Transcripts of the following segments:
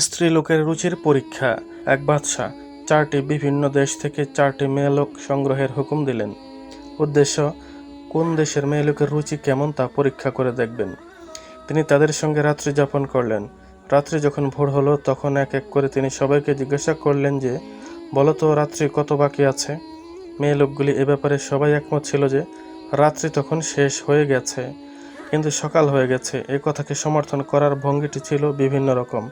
স্ত্রী লোকের রুচির পরীক্ষা। এক বাদশাহ, চারটি বিভিন্ন দেশ থেকে চারটি মেয়ে লোক সংগ্রহের হুকুম দিলেন। উদ্দেশ্য, কোন দেশের মেয়ে লোকের রুচি কেমন তা পরীক্ষা করে দেখবেন। তিনি তাদের সঙ্গে রাত্রি যাপন করলেন। রাত্রি যখন ভোর হলো, তখন এক এক করে তিনি সবাইকে জিজ্ঞাসা করলেন যে, বলো তো, রাত্রি কত বাকি আছে? মেয়ে লোকগুলি এ ব্যাপারে সবাই একমত ছিল যে, রাত্রি তখন শেষ হয়ে গেছে। কিন্তু সকাল হয়ে গেছে। এ কথাকে সমর্থন করার ভঙ্গিটি ছিল বিভিন্ন রকম।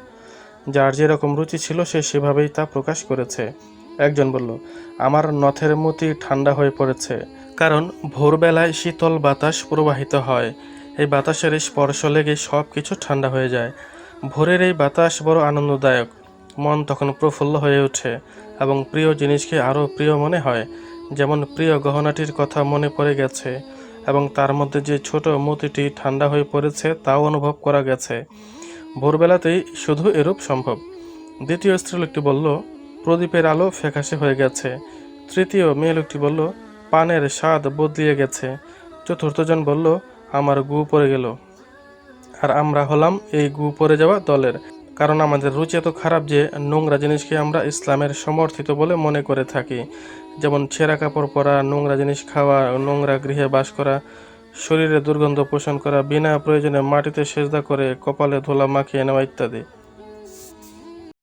যার যেরকম রুচি ছিল সে সেভাবেই তা প্রকাশ করেছে। একজন বলল, আমার নথের মতি ঠান্ডা হয়ে পড়েছে, কারণ ভোরবেলায় শীতল বাতাস প্রবাহিত হয়। এই বাতাসের স্পর্শ লেগে সব কিছু ঠান্ডা হয়ে যায়। ভোরের এই বাতাস বড় আনন্দদায়ক। মন তখন প্রফুল্ল হয়ে ওঠে এবং প্রিয় জিনিসকে আরও প্রিয় মনে হয়, যেমন প্রিয় গহনাটির কথা মনে পড়ে গেছে এবং তার মধ্যে যে ছোট মতিটি ঠান্ডা হয়ে পড়েছে তাও অনুভব করা গেছে। ভোরবেলাতেই শুধু এরূপ সম্ভব। দ্বিতীয় স্ত্রী লোকটি বলল, প্রদীপের আলো ফ্যাকাশে হয়ে গেছে। তৃতীয় মেয়ে লোকটি বলল, পানের স্বাদ বদলিয়ে গেছে। চতুর্থজন বলল, আমার গু পড়ে গেল। আর আমরা হলাম এই গু পড়ে যাওয়া দলের। কারণ আমাদের রুচি এত খারাপ যে নোংরা জিনিসকে আমরা ইসলামের সমর্থিত বলে মনে করে থাকি। যেমন ছেঁড়া কাপড় পরা, নোংরা জিনিস খাওয়া, নোংরা গৃহে বাস করা শরীরে দুর্গন্ধ পোষণ করা বিনা প্রয়োজনে মাটিতে সেজদা করে কপালে ধুলা মাখিয়ে নেওয়া ইত্যাদি।